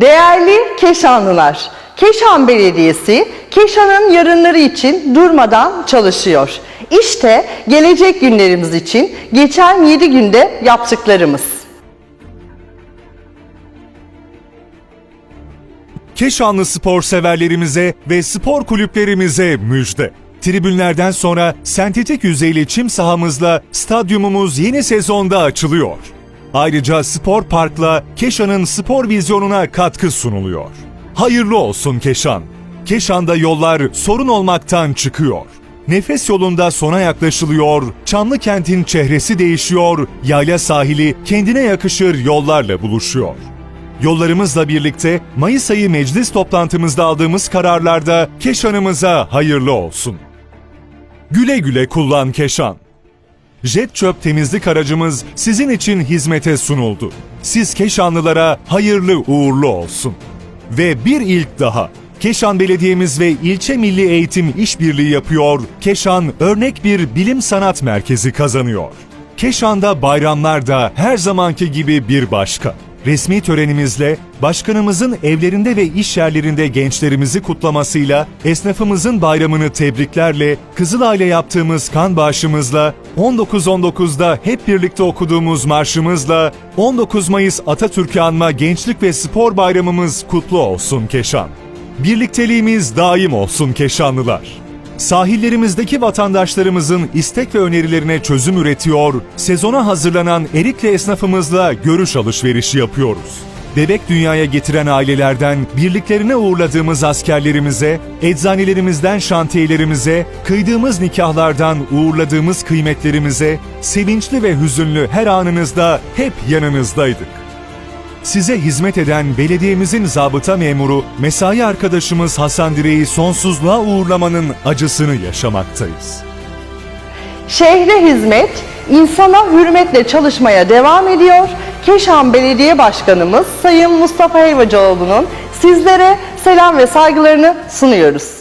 Değerli Keşanlılar, Keşan Belediyesi Keşan'ın yarınları için durmadan çalışıyor. İşte gelecek günlerimiz için geçen 7 günde yaptıklarımız. Keşanlı spor severlerimize ve spor kulüplerimize müjde. Tribünlerden sonra sentetik yüzeyli çim sahamızla stadyumumuz yeni sezonda açılıyor. Ayrıca spor parkla Keşan'ın spor vizyonuna katkı sunuluyor. Hayırlı olsun Keşan. Keşan'da yollar sorun olmaktan çıkıyor. Nefes yolunda sona yaklaşılıyor, Çamlı kentin çehresi değişiyor, yayla sahili kendine yakışır yollarla buluşuyor. Yollarımızla birlikte Mayıs ayı meclis toplantımızda aldığımız kararlarda Keşan'ımıza hayırlı olsun. Güle güle kullan Keşan. Jet çöp temizlik aracımız sizin için hizmete sunuldu. Siz Keşanlılara hayırlı uğurlu olsun. Ve bir ilk daha. Keşan Belediye'miz ve İlçe Milli Eğitim İşbirliği yapıyor. Keşan örnek bir bilim sanat merkezi kazanıyor. Keşan'da bayramlar da her zamanki gibi bir başka. Resmi törenimizle başkanımızın evlerinde ve iş yerlerinde gençlerimizi kutlamasıyla, esnafımızın bayramını tebriklerle, Kızılay'la yaptığımız kan bağışımızla, 19.19'da hep birlikte okuduğumuz marşımızla, 19 Mayıs Atatürk'ü anma Gençlik ve Spor Bayramımız kutlu olsun Keşan. Birlikteliğimiz daim olsun Keşanlılar. Sahillerimizdeki vatandaşlarımızın istek ve önerilerine çözüm üretiyor, sezona hazırlanan Erikli esnafımızla görüş alışverişi yapıyoruz. Bebek dünyaya getiren ailelerden birliklerine uğurladığımız askerlerimize, eczanelerimizden şantiyelerimize, kıydığımız nikahlardan uğurladığımız kıymetlerimize, sevinçli ve hüzünlü her anınızda hep yanınızdaydık. Size hizmet eden belediyemizin zabıta memuru, mesai arkadaşımız Hasan Direği sonsuzluğa uğurlamanın acısını yaşamaktayız. Şehre hizmet, insana hürmetle çalışmaya devam ediyor. Keşan Belediye Başkanımız Sayın Mustafa Helvacıoğlu'nun sizlere selam ve saygılarını sunuyoruz.